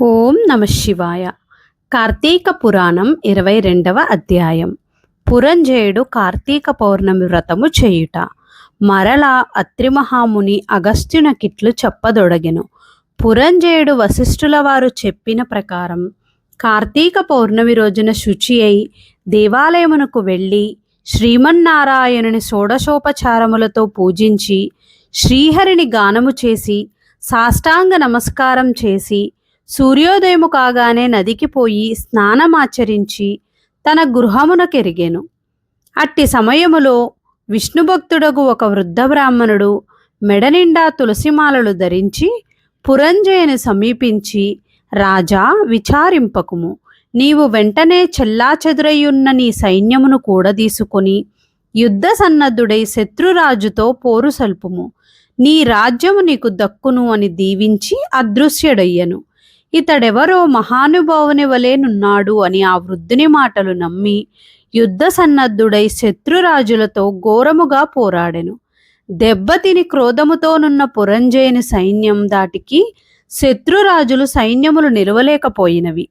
ఓం నమ శివాయ. కార్తీక పురాణం ఇరవై రెండవ అధ్యాయం. పురంజయుడు కార్తీక పౌర్ణమి వ్రతము చేయుట. మరలా అత్రిమహాముని అగస్త్యునకిట్లు చెప్పదొడగెను. పురంజయుడు వశిష్ఠుల వారు చెప్పిన ప్రకారం కార్తీక పౌర్ణమి రోజున శుచి అయి దేవాలయమునకు వెళ్ళి శ్రీమన్నారాయణుని షోడశోపచారములతో పూజించి శ్రీహరిని గానము చేసి సాష్టాంగ నమస్కారం చేసి సూర్యోదయము కాగానే నదికి పోయి స్నానమాచరించి తన గృహమునకెరిగాను. అట్టి సమయములో విష్ణుభక్తుడగు ఒక వృద్ధ బ్రాహ్మణుడు మెడనిండా తులసిమాలలు ధరించి పురంజయుని సమీపించి రాజా విచారింపకుము. నీవు వెంటనే చెల్లాచెదురయ్యున్న నీ సైన్యమును కూడదీసుకొని యుద్ధ సన్నద్ధుడై శత్రురాజుతో పోరు సల్పుము. నీ రాజ్యము నీకు దక్కును అని దీవించి అదృశ్యుడయ్యను. ఇతడెవరో మహానుభావుని వలెనున్నాడు అని ఆ వృద్ధుని మాటలు నమ్మి యుద్ధ సన్నద్ధుడై శత్రురాజులతో ఘోరముగా పోరాడెను. దెబ్బతిని క్రోధముతోనున్న పురంజయుని సైన్యం దాటికి శత్రురాజులు సైన్యములు నిలవలేకపోయినవి.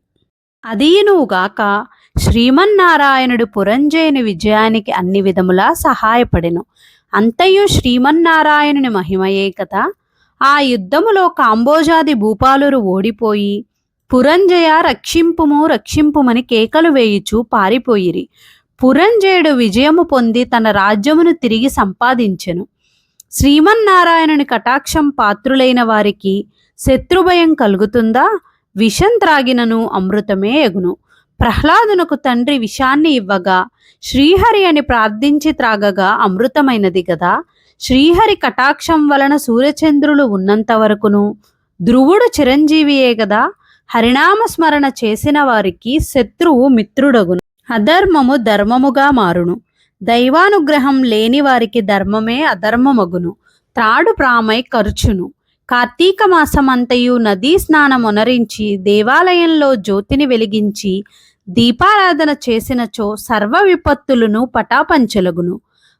అదీనుగాక శ్రీమన్నారాయణుడు పురంజయుని విజయానికి అన్ని విధములా సహాయపడెను. అంతయు శ్రీమన్నారాయణుని మహిమయే కదా. ఆ యుద్ధములో కాంబోజాది భూపాలురు ఓడిపోయి పురంజయ రక్షింపుము రక్షింపుమని కేకలు వేయుచు పారిపోయిరి. పురంజయుడు విజయము పొంది తన రాజ్యమును తిరిగి సంపాదించెను. శ్రీమన్నారాయణుని కటాక్షం పాత్రులైన వారికి శత్రుభయం కలుగుతుందా? విషం త్రాగినను అమృతమే ఎగును. ప్రహ్లాదునకు తండ్రి విషాన్ని ఇవ్వగా శ్రీహరి అని ప్రార్థించి త్రాగగా అమృతమైనది కదా శ్రీహరి కటాక్షం వలన సూర్యచంద్రులు ఉన్నంత వరకును ధ్రువుడు చిరంజీవియే గదా. హరినామస్మరణ చేసిన వారికి శత్రువు మిత్రుడగును. అధర్మము ధర్మముగా మారును. దైవానుగ్రహం లేని వారికి ధర్మమే అధర్మమగును. త్రాడు ప్రామై ఖర్చును కార్తీక మాసమంతయు నదీ స్నానమునరించి దేవాలయంలో జ్యోతిని వెలిగించి దీపారాధన చేసినచో సర్వ విపత్తులను పటాపంచలగును.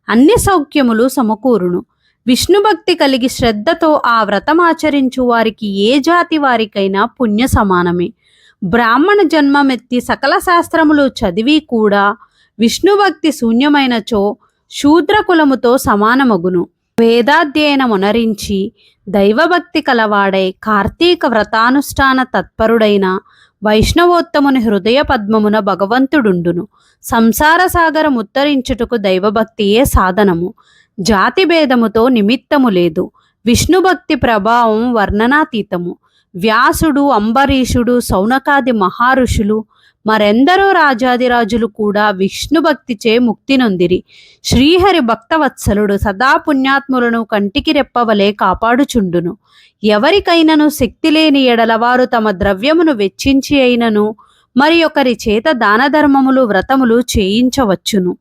అన్ని సౌఖ్యములు సమకూరును. విష్ణుభక్తి కలిగి శ్రద్ధతో ఆ వ్రతమాచరించు వారికి ఏ జాతి వారికైనా పుణ్య సమానమే. బ్రాహ్మణ జన్మమెత్తి సకల శాస్త్రములు చదివి కూడా విష్ణుభక్తి శూన్యమైనచో శూద్రకులముతో సమానమగును. వేదాధ్యయనమునరించి దైవభక్తి కలవాడై కార్తీక వ్రతానుష్ఠాన తత్పరుడైన వైష్ణవోత్తముని హృదయ పద్మమున భగవంతుడుండును. సంసార సాగరం ఉత్తరించుటకు దైవభక్తియే సాధనము. జాతి భేదముతో నిమిత్తము లేదు. విష్ణుభక్తి ప్రభావం వర్ణనాతీతము. వ్యాసుడు అంబరీషుడు సౌనకాది మహారుషులు మరెందరో రాజాదిరాజులు కూడా విష్ణుభక్తిచే ముక్తి నొందిరి. శ్రీహరి భక్తవత్సలుడు సదా పుణ్యాత్ములను కంటికి రెప్పవలే కాపాడుచుండును. ఎవరికైనను శక్తి లేని ఎడలవారు తమ ద్రవ్యమును వెచ్చించి అయినను మరి ఒకరి చేత దానధర్మములు వ్రతములు చేయించవచ్చును.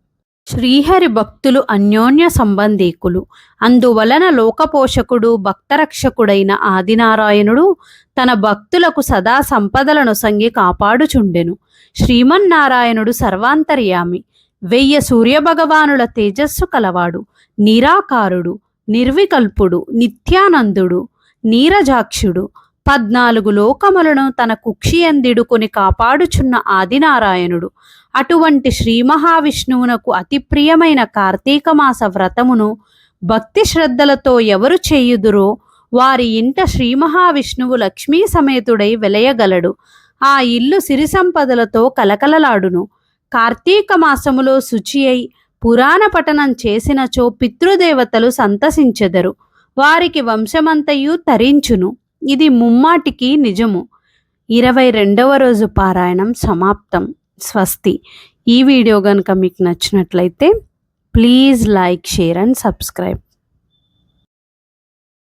శ్రీహరి భక్తులు అన్యోన్య సంబంధీకులు. అందువలన లోకపోషకుడు భక్తరక్షకుడైన ఆదినారాయణుడు తన భక్తులకు సదా సంపదలను సంగి కాపాడుచుండెను. శ్రీమన్నారాయణుడు సర్వాంతర్యామి. వెయ్య సూర్యభగవానుల తేజస్సు కలవాడు. నిరాకారుడు నిర్వికల్పుడు నిత్యానందుడు నీరజాక్షుడు పద్నాలుగు లోకములను తన కుక్షియందిడుకొని కాపాడుచున్న ఆదినారాయణుడు. అటువంటి శ్రీ మహావిష్ణువునకు అతి ప్రియమైన కార్తీక మాస వ్రతమును భక్తి శ్రద్ధలతో ఎవరు చేయుదురో వారి ఇంట శ్రీ మహావిష్ణువు లక్ష్మీ సమేతుడై వెలయగలడు. ఆ ఇల్లు సిరి సంపదలతో కలకలలాడును. కార్తీక మాసములో శుచి అయి పురాణ పఠనం చేసినచో పితృదేవతలు సంతసించెదరు. వారికి వంశమంతయు తరించును. ఇది ముమ్మాటికి నిజము. ఇరవై రెండవ రోజు పారాయణం సమాప్తం. స్వస్తి. ఈ వీడియో కనుక మీకు నచ్చినట్లయితే please like share and subscribe.